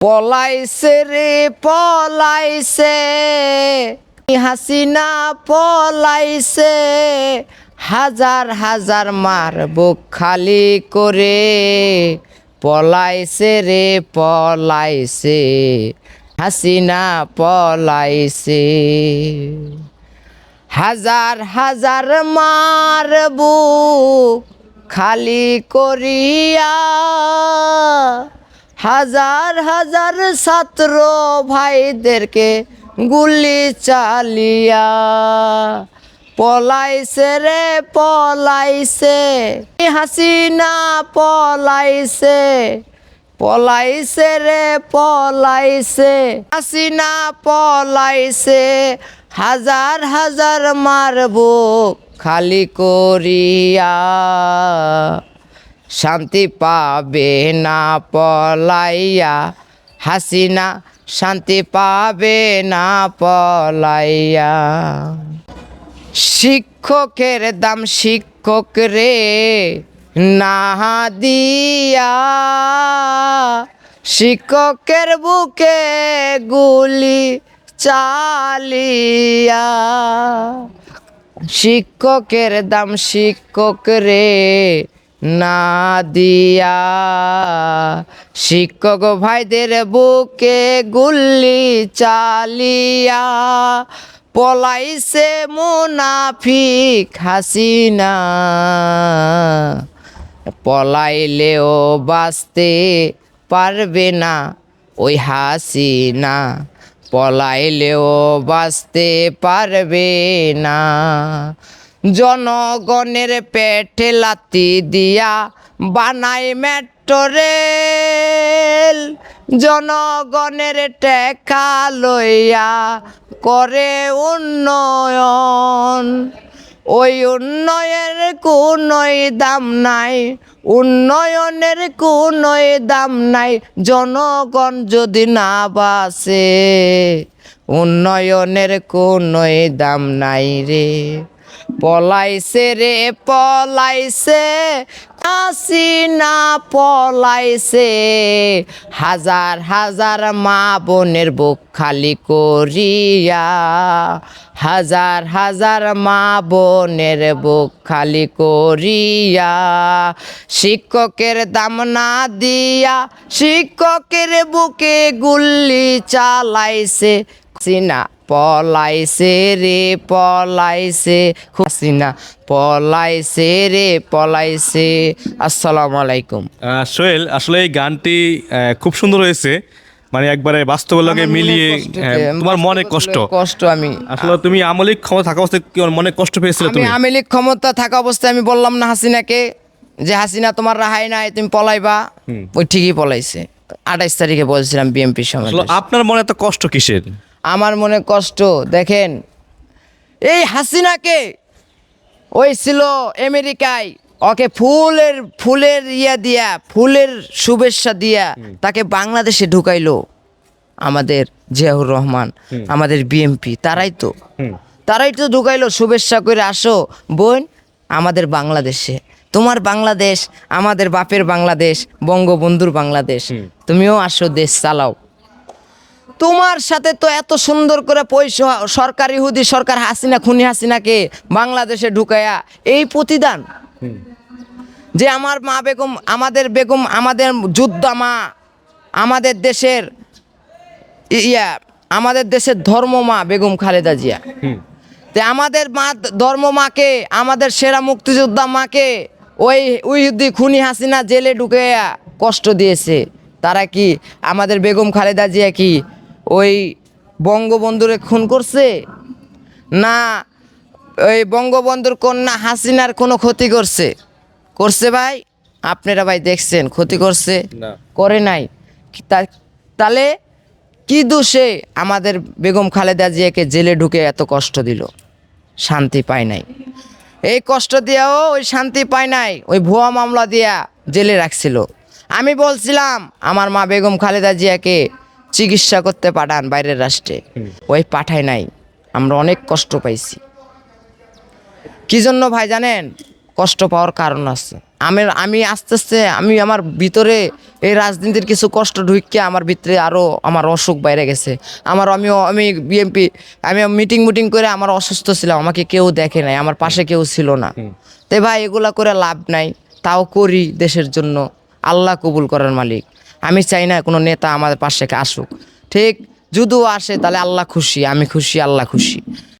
পলাইছে রে, পলাইছে। হাসিনা, পলাইছে। হাজার হাজার মার বুক খালি করে। পলাইছে রে, পলাইছে। হাসিনা, পলাইছে। হাজার হাজার মার বুক খালি করিয়া হাজার হাজার ছাত্র ভাইদেরকে গুলি চালিয়া পলাইছে রে, পলাইছে। হাসিনা পলাইছে পলাইছে রে, পলাইছে। হাসিনা পলাইছে, হাজার হাজার মারবো খালি করিয়া। শান্তি পাবে না পলাইয়া। হাসিনা, শান্তি পাবে না পলাইয়া। শিক্ষকের দাম শিক্ষক রে, না দিয়া। শিক্ষকের বুকে গুলি চালিয়া। শিক্ষকের দাম শিক্ষক রে না দিয়া। শিক্ষক ভাইদের বুকে গুলি চালিয়া পলাইছে মুনাফিক হাসিনা। পলাইলেও বাঁচতে পারবে না ওই হাসিনা। পলাইলেও বাঁচতে পারবে না। জনগণের পেটে লাতি দিয়া বানাই মেট্রো রেল। জনগণের টেকা লইয়া করে উন্নয়ন। ওই উন্নয়নের কোনোই দাম নাই, উন্নয়নের কোনোই দাম নাই। জনগণ যদি না বাসে উন্নয়নের কোনোই দাম নাই রে। পলাইছে রে, পলাইছে আসিনা পলাইছে। হাজার হাজার মা বোনের বুক খালি করিয়া, হাজার হাজার মা বোনের বুক খালি করিয়া, শিক্ষকের দাম না দিয়া, শিক্ষকের বুকে গুল্লি চালাইছে। সিনা পলাইছে রে পলাইছে। হাসিনা পলাইছে রে পলাইছে। আসসালামু আলাইকুম। সোহেল আসলে এই গানটি খুব সুন্দর হয়েছে। মানে একবারে বাস্তবের লগে মিলিয়ে তোমার মনে কষ্ট কষ্ট। আমি। আসলে তুমি আমলিক ক্ষমতা থাকা অবস্থায় কি মনে কষ্ট পেয়েছিলে আমি তুমি? আমেলিক ক্ষমতা থাকা অবস্থায় আমি বললাম না হাসিনাকে যে হাসিনা তোমার রাহাই নাই তুমি পলাইবা। ওই ঠিকই পলাইছে। আঠাইশ তারিখে বলছিলাম বিএমপির সময় আপনার মনে এত কষ্ট কিসের? আমার মনে কষ্ট দেখেন। এই হাসিনাকে ওই ছিল আমেরিকায় ওকে ফুলের ফুলের ইয়া দিয়া ফুলের শুভেচ্ছা দিয়া তাকে বাংলাদেশে ঢুকাইলো আমাদের জিয়াউর রহমান আমাদের বিএমপি তারাই তো। তারাই তো ঢুকাইলো শুভেচ্ছা করে আসো বোন আমাদের বাংলাদেশে। তোমার বাংলাদেশ আমাদের বাপের বাংলাদেশ বঙ্গবন্ধুর বাংলাদেশ। তুমিও আসো দেশ চালাও। তোমার সাথে তো এত সুন্দর করে পয়সা সরকার ইহুদি সরকার হাসিনা খুনি হাসিনাকে বাংলাদেশে ঢুকায়া এই প্রতিদান? যে আমার মা বেগম আমাদের বেগম আমাদের যোদ্ধা মা আমাদের দেশের ইয়া আমাদের দেশের ধর্ম মা বেগম খালেদা জিয়া। তে আমাদের মা ধর্ম মাকে আমাদের সেরা মুক্তিযোদ্ধা মাকে ওই উইহুদি খুনি হাসিনা জেলে ঢুকে কষ্ট দিয়েছে। তারা কি আমাদের বেগম খালেদা জিয়া কি ওই বঙ্গবন্ধুরে খুন করছে? না ওই বঙ্গবন্ধুর কন্যা হাসিনার কোনো ক্ষতি করছে? করছে ভাই? আপনারা ভাই দেখছেন ক্ষতি করছে? করে নাই। তাহলে কি দোষে আমাদের বেগম খালেদা জিয়াকে জেলে ঢুকে এত কষ্ট দিল? শান্তি পায় নাই। এই কষ্ট দিয়েও ওই শান্তি পায় নাই ওই ভুয়া মামলা দিয়া জেলে রাখছিল। আমি বলছিলাম আমার মা বেগম খালেদা জিয়াকে চিকিৎসা করতে পাঠান বাইরের রাষ্ট্রে। ওই পাঠায় নাই। আমরা অনেক কষ্ট পাইছি। কি জন্য ভাই জানেন? কষ্ট পাওয়ার কারণ আছে। আমি আমি আস্তে আস্তে, আমি আমার ভিতরে এই রাজনীতির কিছু কষ্ট ঢুকিয়ে আমার ভিতরে আরও আমার অসুখ বাইরে গেছে। আমার আমি আমি বিএমপি আমি মিটিং মিটিং করে আমার অসুস্থ ছিলাম। আমাকে কেউ দেখে নাই, আমার পাশে কেউ ছিল না। তো ভাই, এগুলা করে লাভ নাই। তাও করি দেশের জন্য। আল্লাহ কবুল করার মালিক। আমি চাই না কোনো নেতা আমাদের পাশে আসুক। ঠিক? যদিও আসে, তাহলে আল্লাহ খুশি, আমি খুশি, আল্লাহ খুশি।